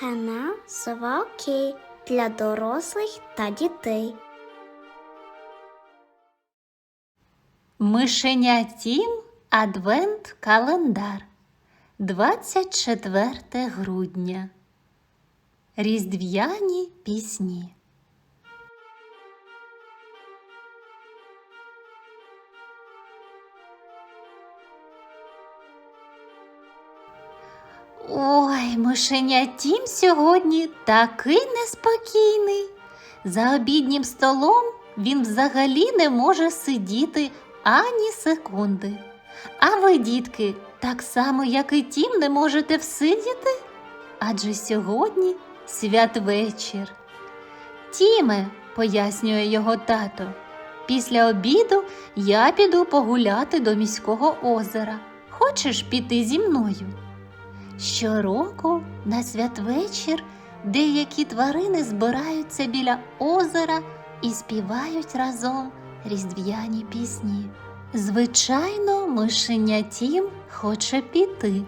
Канал Сова для дорослих та дітей. Мишеня Тім Адвент Календар 24 грудня. Різдвяні пісні. Ой, мишеня Тім сьогодні такий неспокійний. За обіднім столом він взагалі не може сидіти ані секунди. А ви, дітки, так само, як і Тім, не можете всидіти? Адже сьогодні святвечір. Тіме, пояснює його тато, після обіду я піду погуляти до міського озера. Хочеш піти зі мною? Щороку на святвечір деякі тварини збираються біля озера і співають разом різдвяні пісні. Звичайно, мишеня Тім хоче піти.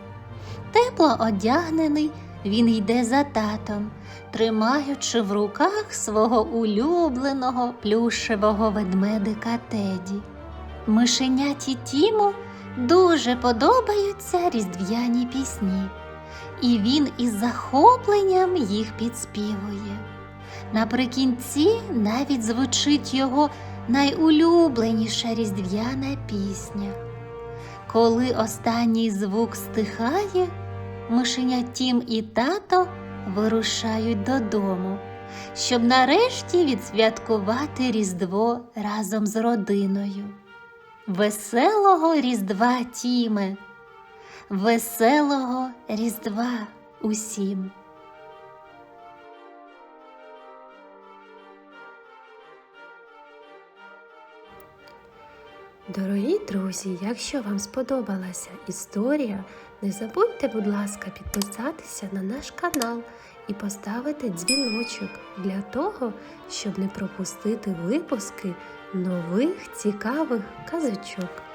Тепло одягнений, він йде за татом, тримаючи в руках свого улюбленого плюшевого ведмедика Теді. Мишеняті Тіму дуже подобаються різдвяні пісні, і він із захопленням їх підспівує. Наприкінці навіть звучить його найулюбленіша різдвяна пісня. Коли останній звук стихає, мишеня Тім і тато вирушають додому, щоб нарешті відсвяткувати Різдво разом з родиною. Веселого Різдва, Тіме, веселого Різдва усім. Дорогі друзі, якщо вам сподобалася історія, не забудьте, будь ласка, підписатися на наш канал і поставити дзвіночок для того, щоб не пропустити випуски нових цікавих казочок.